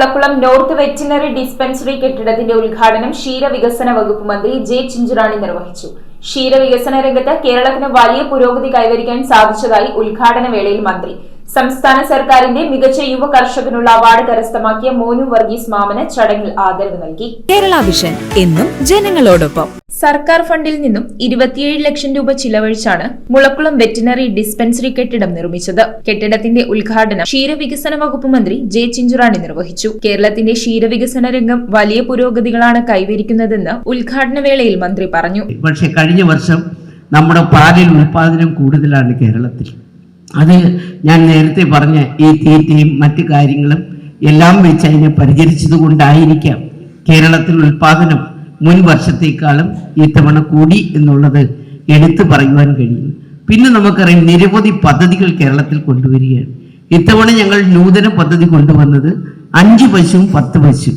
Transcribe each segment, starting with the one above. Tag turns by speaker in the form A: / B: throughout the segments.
A: Mulakkulam north veterinary dispensary കെട്ടിടത്തിന്റെ ഉദ്ഘാടനം ക്ഷീരവികസന വകുപ്പ് മന്ത്രി ജെ ചിഞ്ചുറാണി നിർവഹിച്ചു. ക്ഷീരവികസന രംഗത്ത് കേരളത്തിന് വലിയ പുരോഗതി കൈവരിക്കാൻ സാധിച്ചതായി ഉദ്ഘാടന വേളയിൽ മന്ത്രി സംസ്ഥാന സർക്കാരിന്റെ മികച്ച യുവ കർഷകനുള്ള അവാർഡ് കരസ്ഥമാക്കിയ മോനു വർഗീസ് മാമന് ചടങ്ങിൽ ആദരവ് നൽകി.
B: കേരള വിഷൻ എന്നും ജനങ്ങളോടൊപ്പം.
A: സർക്കാർ ഫണ്ടിൽ നിന്നും ഇരുപത്തിയേഴ് ലക്ഷം രൂപ ചിലവഴിച്ചാണ് മുളക്കുളം വെറ്റിനറി ഡിസ്പെൻസറി കെട്ടിടം നിർമ്മിച്ചത്. കെട്ടിടത്തിന്റെ ഉദ്ഘാടനം ക്ഷീരവികസന വകുപ്പ് മന്ത്രി ജെ ചിഞ്ചുറാണി നിർവഹിച്ചു. കേരളത്തിന്റെ ക്ഷീരവികസന രംഗം വലിയ പുരോഗതികളാണ് കൈവരിക്കുന്നതെന്ന് ഉദ്ഘാടന വേളയിൽ മന്ത്രി പറഞ്ഞു.
C: പക്ഷേ കഴിഞ്ഞ വർഷം നമ്മുടെ പാലിൽ ഉൽപാദനം കൂടുതലാണ് കേരളത്തിൽ. അത് ഞാൻ നേരത്തെ പറഞ്ഞ ഈ തീറ്റയും മറ്റു കാര്യങ്ങളും എല്ലാം വെച്ച് അതിനെ പരിചരിച്ചത് കൊണ്ടായിരിക്കാം കേരളത്തിൽ ഉൽപാദനം മുൻ വർഷത്തേക്കാളും ഇത്തവണ കൂടി എന്നുള്ളത് എടുത്തു പറയുവാൻ കഴിയും. പിന്നെ നമുക്കറിയാം നിരവധി പദ്ധതികൾ കേരളത്തിൽ കൊണ്ടുവരികയാണ്. ഇത്തവണ ഞങ്ങൾ നൂതന പദ്ധതി കൊണ്ടുവന്നത് അഞ്ച് പശുവും പത്ത് പശു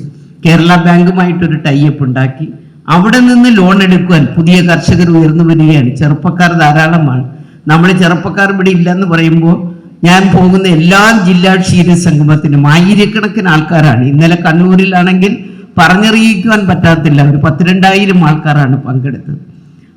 C: കേരള ബാങ്കുമായിട്ടൊരു ടൈപ്പ് ഉണ്ടാക്കി. അവിടെ നിന്ന് ലോൺ എടുക്കുവാൻ പുതിയ കർഷകർ ഉയർന്നു വരികയാണ്. ചെറുപ്പക്കാർ ധാരാളമാണ്. നമ്മൾ ചെറുപ്പക്കാർ ഇവിടെ ഇല്ലെന്ന് പറയുമ്പോൾ ഞാൻ പോകുന്ന എല്ലാ ജില്ലാ ക്ഷീര സംഗമത്തിനും ആയിരക്കണക്കിന് ആൾക്കാരാണ്. ഇന്നലെ കണ്ണൂരിലാണെങ്കിൽ പറഞ്ഞറിയിക്കുവാൻ പറ്റാത്തില്ല. ഒരു പത്തിരണ്ടായിരം ആൾക്കാരാണ് പങ്കെടുത്തത്.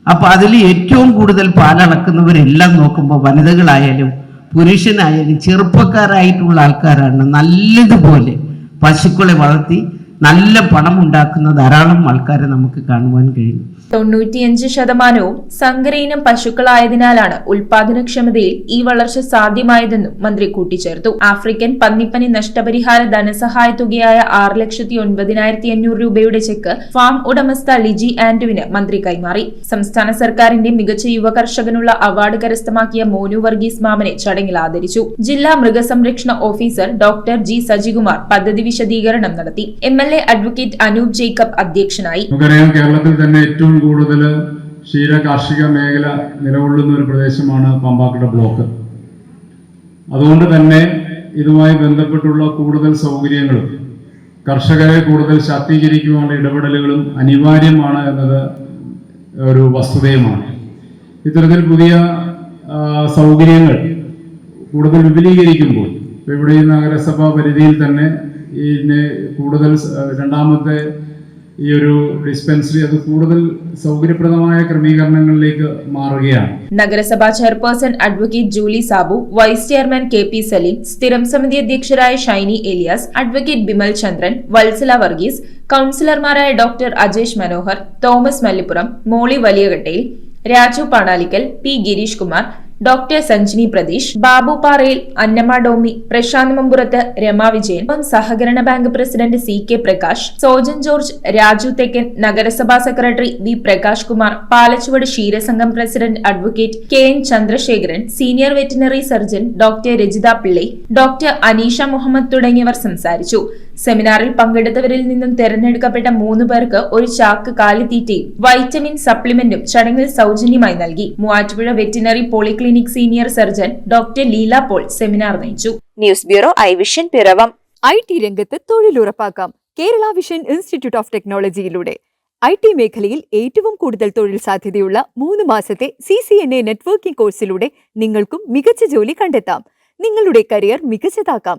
C: അപ്പോൾ അതിൽ ഏറ്റവും കൂടുതൽ പാലളക്കുന്നവരെല്ലാം നോക്കുമ്പോൾ വനിതകളായാലും പുരുഷനായാലും ചെറുപ്പക്കാരായിട്ടുള്ള ആൾക്കാരാണ് നല്ലതുപോലെ പശുക്കളെ വളർത്തി നല്ല പണം ഉണ്ടാക്കുന്ന ധാരാളം ആൾക്കാരെ നമുക്ക് കാണുവാൻ കഴിയും.
A: തൊണ്ണൂറ്റിയഞ്ച് ശതമാനവും സങ്കരയിനം പശുക്കളായതിനാലാണ് ഉൽപാദനക്ഷമതയിൽ ഈ വളർച്ച സാധ്യമായതെന്നും മന്ത്രി കൂട്ടിച്ചേർത്തു. ആഫ്രിക്കൻ പന്നിപ്പനി നഷ്ടപരിഹാര ധനസഹായ തുകയായ ആറ് ലക്ഷത്തി ഒൻപതിനായിരത്തി അഞ്ഞൂറ് രൂപയുടെ ചെക്ക് ഫാം ഉടമസ്ഥ ലിജി ആന്റുവിന് മന്ത്രി കൈമാറി. സംസ്ഥാന സർക്കാരിന്റെ മികച്ച യുവ കർഷകനുള്ള അവാർഡ് കരസ്ഥമാക്കിയ മോനു വർഗീസ് മാമനെ ചടങ്ങിൽ ആദരിച്ചു. ജില്ലാ മൃഗസംരക്ഷണ ഓഫീസർ ഡോക്ടർ ജി സജികുമാർ പദ്ധതി വിശദീകരണം നടത്തി. M L A advocate Anoop Jacob അധ്യക്ഷനായി.
D: കേരളത്തിൽ തന്നെ ഏറ്റവും കൂടുതൽ ക്ഷീര കാർഷിക മേഖല നിലകൊള്ളുന്ന ഒരു പ്രദേശമാണ് പമ്പാക്കട ബ്ലോക്ക്. അതുകൊണ്ട് തന്നെ ഇതുമായി ബന്ധപ്പെട്ടുള്ള കൂടുതൽ സൗകര്യങ്ങളും കർഷകരെ കൂടുതൽ ശാക്തീകരിക്കുവാനുള്ള ഇടപെടലുകളും അനിവാര്യമാണ് എന്നത് ഒരു വസ്തുതയുമാണ്. ഇത്തരത്തിൽ പുതിയ സൗകര്യങ്ങൾ കൂടുതൽ വിപുലീകരിക്കുമ്പോൾ ഇവിടെ നഗരസഭാ പരിധിയിൽ തന്നെ ഇതിന് കൂടുതൽ രണ്ടാമത്തെ ഈ ഒരു ഡിസ്പെൻസറി അത് കൂടുതൽ സൗകര്യപ്രദമായ ക്രമീകരണങ്ങളിലേക്ക് മാറുകയാണ്.
A: നഗരസഭാ chairperson advocate Julie Sabu vice chairman K P Salim സ്ഥിരം സമിതി അധ്യക്ഷരായ Shiny Elias advocate Bimal Chandran Vatsala Varghese കൌൺസിലർമാരായ doctor Ajesh Manohar Thomas Mallippuram Molly Valiyakattayil Raju Panalickal P Girish Kumar doctor Sanjini Pratheesh Babuparayil Annamma Domi Prashant Mampurath Rama Vijayan സഹകരണ bank president C K Prakash Sojan George Raju Thekkan നഗരസഭാ secretary V Prakash Kumar Palachuvadu ക്ഷീരസംഘം president advocate K N Chandrasekharan senior veterinary surgeon doctor Rajitha Pillai doctor Aneesha Muhammad തുടങ്ങിയവർ സംസാരിച്ചു. സെമിനാറിൽ പങ്കെടുത്തവരിൽ നിന്നും തെരഞ്ഞെടുക്കപ്പെട്ട മൂന്ന് പേർക്ക് ഒരു ചാക്ക് കാലിത്തീറ്റയും വൈറ്റമിൻ സപ്ലിമെന്റും ചടങ്ങിൽ സൗജന്യമായി നൽകി. Muvattupuzha veterinary polyclinic senior surgeon doctor Leela Paul seminar നയിച്ചു.
E: News bureau I vision Piravom.
B: I T രംഗത്ത് തൊഴിലുറപ്പാക്കാം. കേരള വിഷൻ ഇൻസ്റ്റിറ്റ്യൂട്ട് ഓഫ് ടെക്നോളജിയിലൂടെ. ഐ ടി മേഖലയിൽ ഏറ്റവും കൂടുതൽ തൊഴിൽ സാധ്യതയുള്ള മൂന്ന് മാസത്തെ C C N A networking കോഴ്സിലൂടെ നിങ്ങൾക്കും മികച്ച ജോലി കണ്ടെത്താം. നിങ്ങളുടെ കരിയർ മികച്ചതാക്കാം.